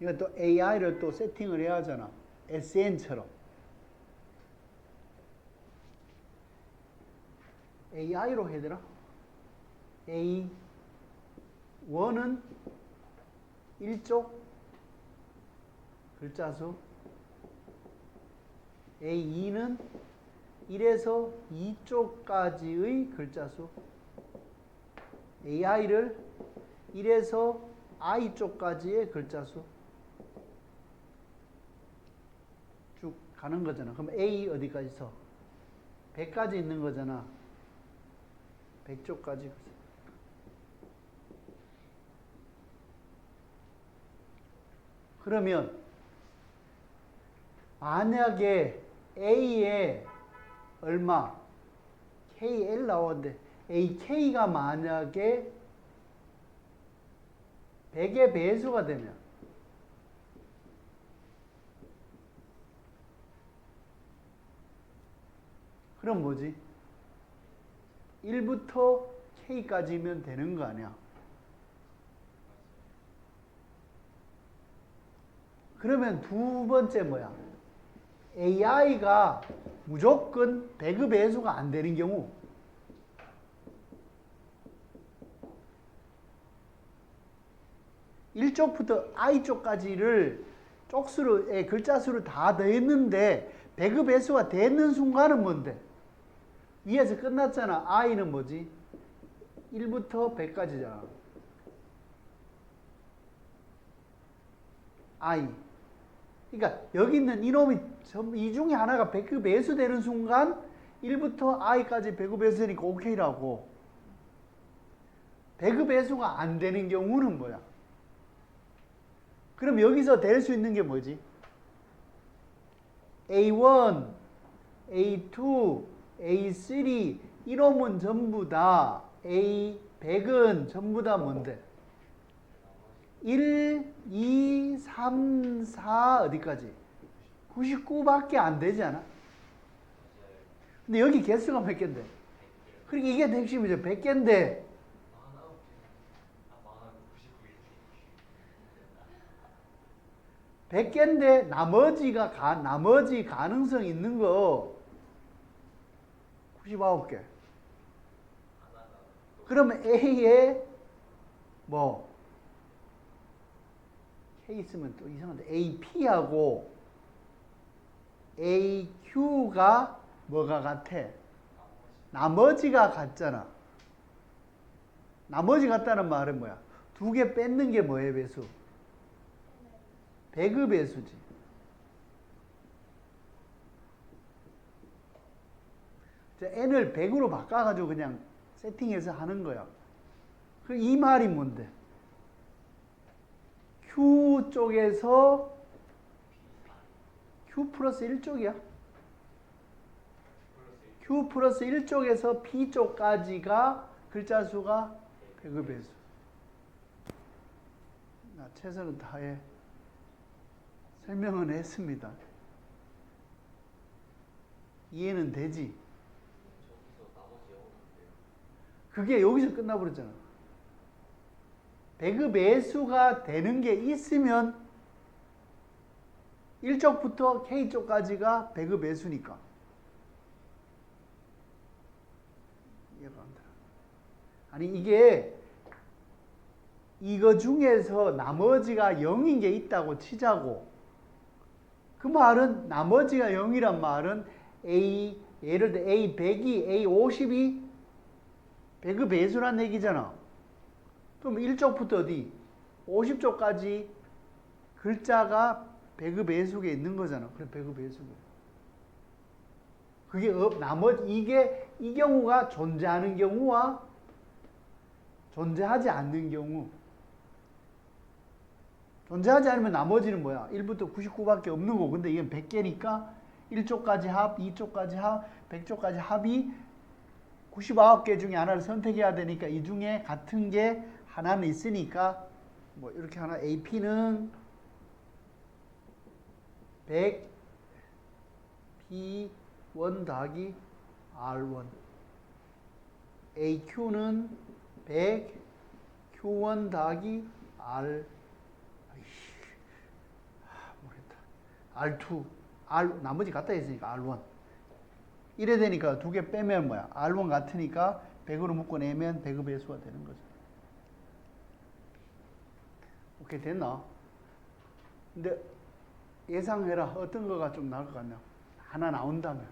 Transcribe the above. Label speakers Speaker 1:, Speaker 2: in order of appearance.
Speaker 1: 이거 또 AI를 또 세팅을 해야 하잖아. SN처럼. AI로 해야 되나? A 1은 1쪽 글자 수 A2는 1에서 2쪽까지의 글자 수 AI를 1에서 I 쪽까지의 글자 수 쭉 가는 거잖아. 그럼 A 어디까지 있어? 100까지 있는 거잖아. 100쪽까지. 그러면 만약에 A에 얼마? KL 나오는데 AK가 만약에 100의 배수가 되면 그럼 뭐지? 1부터 K까지면 되는 거 아니야? 그러면 두 번째 뭐야? AI가 무조건 배급 배수가 안 되는 경우 일쪽부터 I 쪽까지를 쪽수로의 글자 수를 다 더했는데 배급 배수가 되는 순간은 뭔데? 위에서 끝났잖아. I는 뭐지? 1부터 100까지잖아. I. 그러니까 여기 있는 이놈이 이 중에 하나가 배급 배수되는 순간 1부터 I까지 배급 배수되니까 오케이라고. 배급 배수가 안 되는 경우는 뭐야? 그럼 여기서 될 수 있는 게 뭐지? A1, A2, A3 이놈은 전부 다 A100은 전부 다 뭔데? 1, 2, 3, 4 어디까지? 99밖에 안 되지 않아? 근데 여기 개수가 몇 개인데? 그러니까 이게 핵심이죠. 100개인데
Speaker 2: 아,
Speaker 1: 100개인데 나머지가 가, 나머지 가능성 있는 거 99개. 그러면 A에 뭐 K 있으면 또 이상한데 AP하고 AQ가 뭐가 같아? 나머지가 같잖아. 나머지 같다는 말은 뭐야? 두 개 뺏는 게 뭐의 배수? 배급 배수지. N을 100으로 바꿔가지고 그냥 세팅해서 하는 거야. 그이 말이 뭔데? Q 쪽에서 Q 플러스 1쪽이야. Q 플러스 1쪽에서 P 쪽까지가 글자 수가 배급 배수. 나 최선을 다해 설명은 했습니다. 이해는 되지?
Speaker 2: 저기서 나머지 영어는 안 돼요.
Speaker 1: 그게 여기서 끝나버렸잖아. 배급 매수가 되는 게 있으면 1쪽부터 K쪽까지가 배급 매수니까. 이해가 안 돼. 아니, 이게 이거 중에서 나머지가 0인 게 있다고 치자고. 그 말은 나머지가 0이란 말은 A, 예를 들어 A 100이 A 50이 배급 배수란 얘기잖아. 그럼 1쪽부터 어디? 50쪽까지 글자가 배급 배수에 있는 거잖아. 그래 배급 배수가. 그게 없, 나머지 이게 이 경우가 존재하는 경우와 존재하지 않는 경우. 존재하지 않으면 나머지는 뭐야? 1부터 99밖에 없는 거고. 근데 이건 100개니까 1쪽까지 합, 2쪽까지 합, 100쪽까지 합이 99개 중에 하나를 선택해야 되니까 이 중에 같은 게 하나는 있으니까 뭐 이렇게 하나 AP는 100 P1 더하기 R1 AQ는 100 Q1 더하기 R. 아이씨 아, 모르겠다. R2 R 나머지 같다 했으니까 R1 이래 되니까 두 개 빼면 뭐야? R1 같으니까 100으로 묶어내면 100의 배수가 되는 거죠 오케이 됐나? 근데 예상해라. 어떤 거가 좀 나을 것 같냐? 하나 나온다면